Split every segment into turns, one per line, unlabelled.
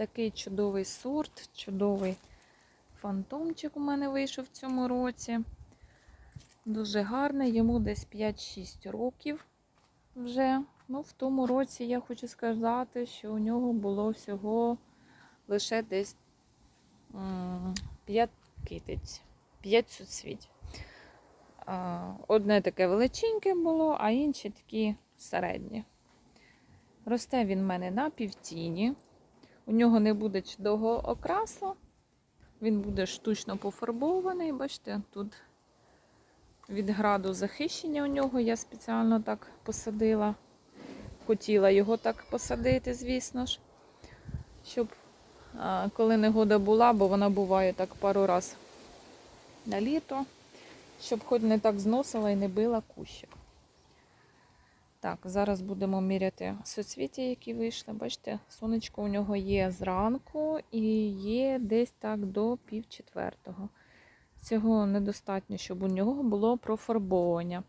Такий чудовий сорт, чудовий фантомчик у мене вийшов в цьому році. Дуже гарний, йому десь 5-6 років вже. Ну, в тому році я хочу сказати, що у нього було всього лише десь 5 китиць, 5 суцвіть. Одне таке величеньке було, а інші такі середні. Росте він в мене на півтіні. У нього не буде чудового окрасу. Він буде штучно пофарбований. Бачите, тут від граду захищення у нього я спеціально так посадила. Хотіла його так посадити, звісно ж, щоб коли негода була, бо вона буває так пару раз на літо, щоб хоч не так зносила і не била кущик. Так, зараз будемо міряти соцвіття, які вийшли. Бачите, сонечко у нього є зранку і є десь так до пів четвертого. Цього недостатньо, щоб у нього було профарбовування.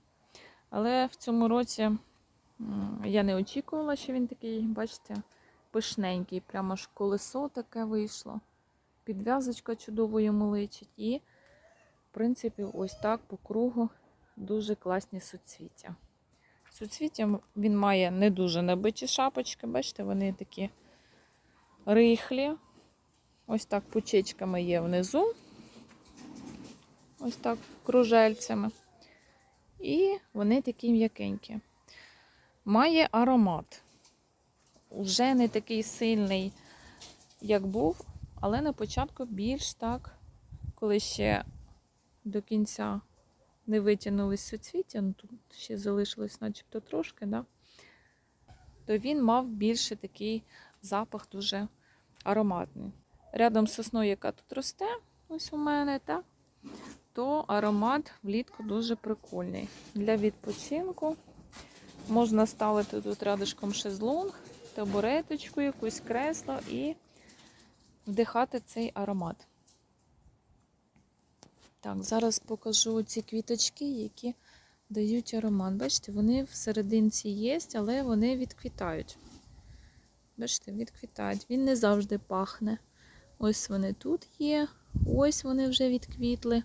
Але в цьому році я не очікувала, що він такий, бачите, пишненький. Прямо ж колесо таке вийшло. Підв'язочка чудово йому личить. І, в принципі, ось так по кругу дуже класні суцвіття. Суцвіттям він має не дуже набиті шапочки, бачите, вони такі рихлі. Ось так пучечками є внизу. Ось так кружельцями. І вони такі м'якенькі. Має аромат. Уже не такий сильний, як був, але на початку більш так, коли ще до кінця не витягнулись суцвіття, ну тут ще залишилось начебто трошки, да? то він мав більше такий запах дуже ароматний. Рядом з сосною, яка тут росте, ось у мене, так? то аромат влітку дуже прикольний. Для відпочинку можна ставити тут рядышком шезлонг, табуреточку, якусь кресло і вдихати цей аромат. Так, зараз покажу ці квіточки, які дають аромат. Бачите, вони всерединці є, але вони відквітають. Бачите, відквітають. Він не завжди пахне. Ось вони тут є, ось вони вже відквітли,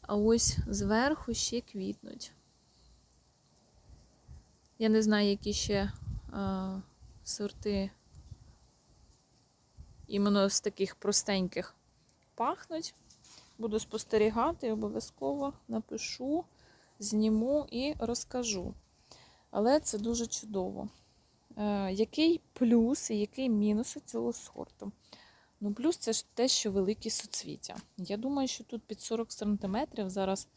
а ось зверху ще квітнуть. Я не знаю, які ще а, сорти іменно з таких простеньких пахнуть. Буду спостерігати, обов'язково напишу, зніму і розкажу. Але це дуже чудово. Е, який плюс і який мінус цього сорту? Ну, плюс це ж те, що великі суцвіття. Я думаю, що тут під 40 см зараз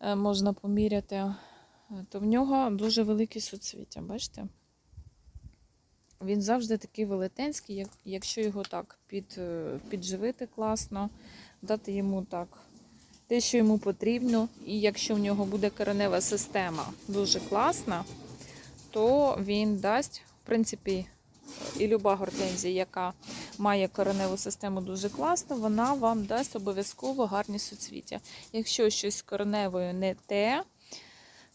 е, можна поміряти, е, то в нього дуже великі суцвіття, бачите? Він завжди такий велетенський, як, якщо його так під, е, підживити класно, дати йому так те, що йому потрібно. І якщо в нього буде коренева система дуже класна, то він дасть, в принципі, і люба гортензія, яка має кореневу систему дуже класно, вона вам дасть обов'язково гарні суцвіття. Якщо щось кореневою не те,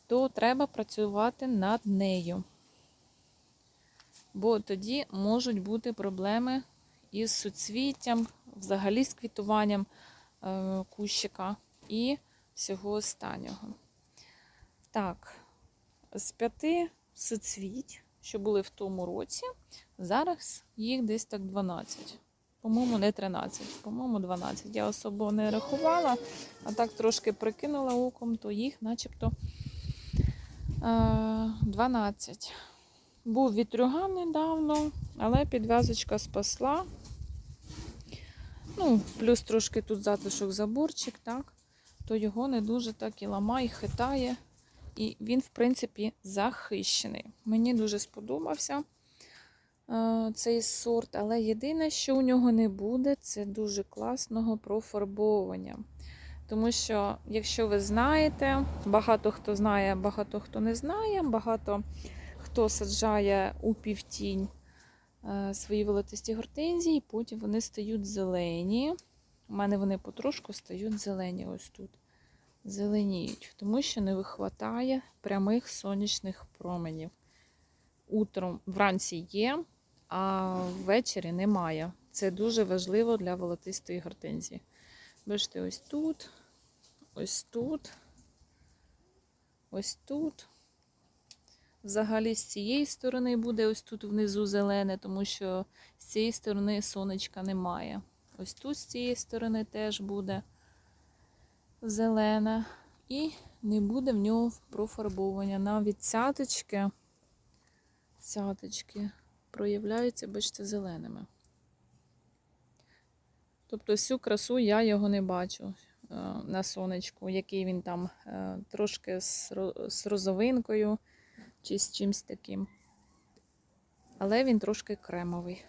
то треба працювати над нею бо тоді можуть бути проблеми із суцвіттям, взагалі з квітуванням е, кущика і всього останнього. Так, з п'яти суцвіть, що були в тому році, зараз їх десь так 12. По-моєму, не 13, по-моєму, 12. Я особо не рахувала, а так трошки прикинула оком, то їх начебто е, 12. Був вітрюган недавно, але підв'язочка спасла. Ну, плюс трошки тут затишок заборчик, так, то його не дуже так і ламає, хитає. І він, в принципі, захищений. Мені дуже сподобався е, цей сорт, але єдине, що у нього не буде, це дуже класного профарбовування. Тому що, якщо ви знаєте, багато хто знає, багато хто не знає, багато хто саджає у півтінь е, свої волотисті гортензії, потім вони стають зелені. У мене вони потрошку стають зелені ось тут. Зеленіють, тому що не вихватає прямих сонячних променів. Утром вранці є, а ввечері немає. Це дуже важливо для волотистої гортензії. Бачите, ось тут, ось тут, ось тут. Взагалі з цієї сторони буде ось тут внизу зелене, тому що з цієї сторони сонечка немає. Ось тут з цієї сторони теж буде зелене. І не буде в нього профарбовування. Навіть цяточки, цяточки проявляються, бачите, зеленими. Тобто всю красу я його не бачу е, на сонечку, який він там е, трошки з розовинкою чи з чимось таким. Але він трошки кремовий.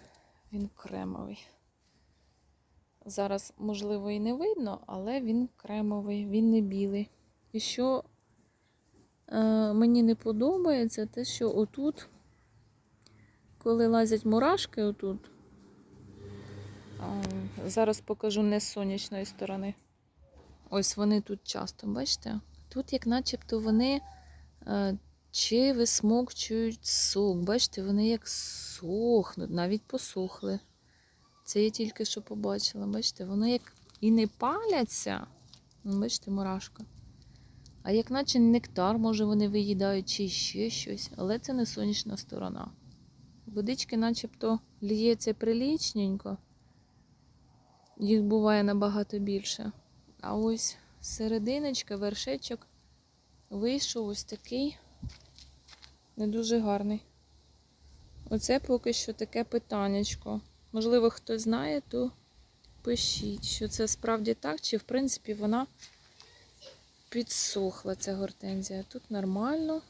Він кремовий. Зараз, можливо, і не видно, але він кремовий, він не білий. І що е, мені не подобається, те, що отут, коли лазять мурашки, отут, а, зараз покажу не з сонячної сторони. Ось вони тут часто, бачите? Тут, як начебто, вони е, чи висмокчують сок. Бачите, вони як сохнуть, навіть посохли. Це я тільки що побачила. Бачите, вони як і не паляться. Ну, Бачите, мурашка. А як наче нектар, може, вони виїдають чи ще щось, але це не сонячна сторона. Водички начебто ліється прилічненько. Їх буває набагато більше. А ось серединочка, вершечок вийшов ось такий не дуже гарний. Оце поки що таке питаннячко. Можливо, хто знає, то пишіть, що це справді так, чи в принципі вона підсохла ця гортензія. Тут нормально.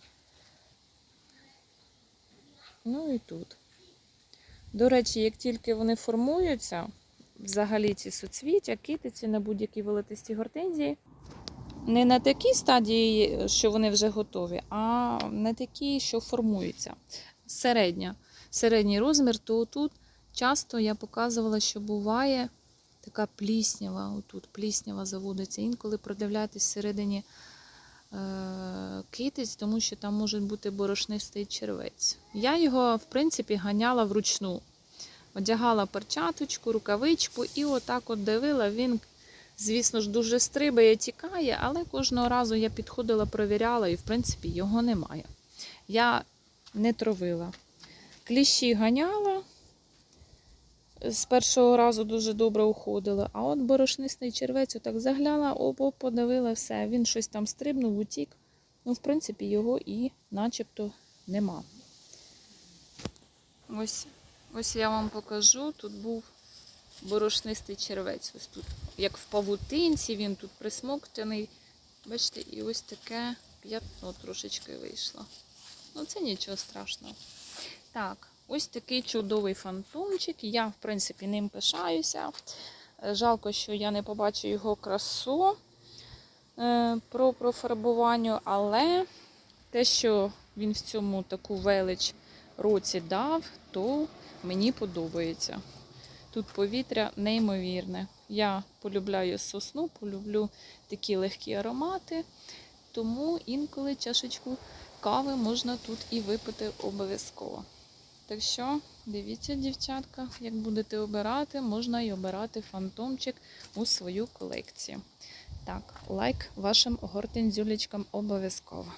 Ну і тут. До речі, як тільки вони формуються, взагалі ці суцвіття, китиці на будь-якій волотистій гортензії, не на такій стадії, що вони вже готові, а на такій, що формуються. Середня. Середній розмір, то тут часто я показувала, що буває така пліснява, отут пліснява заводиться. Інколи продивляйтесь всередині е, китиць, тому що там може бути борошнистий червець. Я його, в принципі, ганяла вручну. Одягала перчаточку, рукавичку і отак от дивила. Він, звісно ж, дуже стрибає, тікає, але кожного разу я підходила, провіряла, і, в принципі, його немає. Я не травила. Кліщі ганяла. З першого разу дуже добре уходила. А от борошнистий червець отак загляла, оп-оп, подавила все. Він щось там стрибнув, утік. Ну, в принципі, його і начебто нема. Ось, ось я вам покажу. Тут був борошнистий червець. Ось тут, як в павутинці, він тут присмоктаний. Бачите, і ось таке п'ятно трошечки вийшло. Ну, це нічого страшного. Так, ось такий чудовий фантомчик. Я, в принципі, ним пишаюся. Жалко, що я не побачу його красу е, про профарбування, але те, що він в цьому таку велич році дав, то мені подобається. Тут повітря неймовірне. Я полюбляю сосну, полюблю такі легкі аромати, тому інколи чашечку кави можна тут і випити обов'язково. Так що, дивіться, дівчатка, як будете обирати, можна і обирати фантомчик у свою колекцію. Так, лайк вашим гортензюлечкам обов'язково.